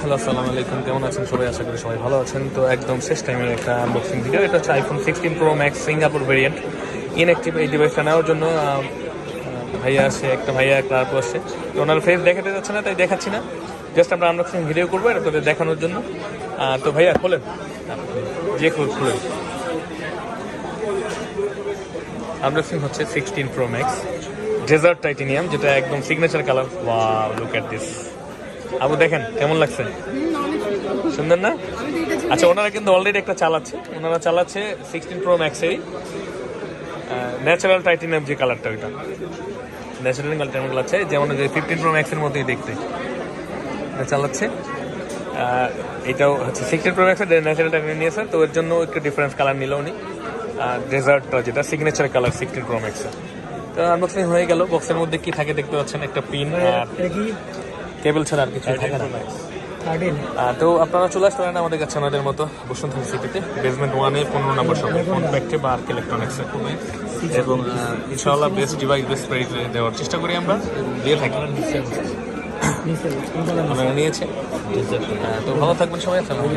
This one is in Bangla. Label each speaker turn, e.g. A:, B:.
A: হ্যালো, আসসালামু আলাইকুম। কেমন আছেন সবাই? আশা করি সবাই ভালো আছেন। তো একদম শেষ টাইমের একটা আনবক্সিং ভিডিও এটা হচ্ছে iPhone sixteen pro max Singapore variant inactive এই ডিভাইসটা নেওয়ার জন্য ভাইয়া আসে, একটা ভাইয়া ক্লার্ক আসছে তো ওনার ফেস দেখাতে যাচ্ছে না, তাই দেখাচ্ছি না। জাস্ট আমরা আনবক্সিং ভিডিও করব, এটা তোদের দেখানোর জন্য। তো ভাইয়া, খোলেন। যে খুল- খুলেন। আনবক্সিং হচ্ছে sixteen pro max desert titanium যেটা একদম signature colour wow look at this Abu দেখেন কেমন লাগছে? সুন্দর না? আচ্ছা ওনারা কিন্তু অলরেডি একটা চালাচ্ছে। ওনারা চালাচ্ছে সিক্সটিন প্রো ম্যাক্সেরই ন্যাচারাল টাইটেনিয়াম যে কালারটা ওইটা। ন্যাচারাল টাইটেনিয়াম আছে যেমন যে ফিফটিন প্রো ম্যাক্সের মতোই দেখতে। চালাচ্ছে। এটাও হচ্ছে সিক্সটিন প্রো ম্যাক্সের ন্যাচারাল টাইটেনিয়াম নিয়েছে তো এর জন্য একটু ডিফারেন্স কালার নিল উনি। ডেজার্টটা যেটা সিগনেচার কালার সিক্সটিন প্রো ম্যাক্সের তো আনবক্সিং হয়ে গেল। বক্সের মধ্যে কি থাকে দেখতে পাচ্ছেন? একটা পিন আর কেবল ছাড়া আর কিছু থাকে না। তো আপনারা চলে আসতে পারেন আমাদের কাছে আমাদের মতো বসন্ত সিটিতে বেসমেন্ট ওয়ানে পনেরো নম্বর সঙ্গে ব্যাকটে বা আর্ক ইলেকট্রনিক্সের খুবই এবং ইনশাআল্লাহ বেস্ট ডিভাইস বেস্ট প্রাইস দেওয়ার চেষ্টা করি আমরা। দিয়ে থাকি। আমরা নিয়েছে তো ভালো থাকবেন সবাই। আসসালামু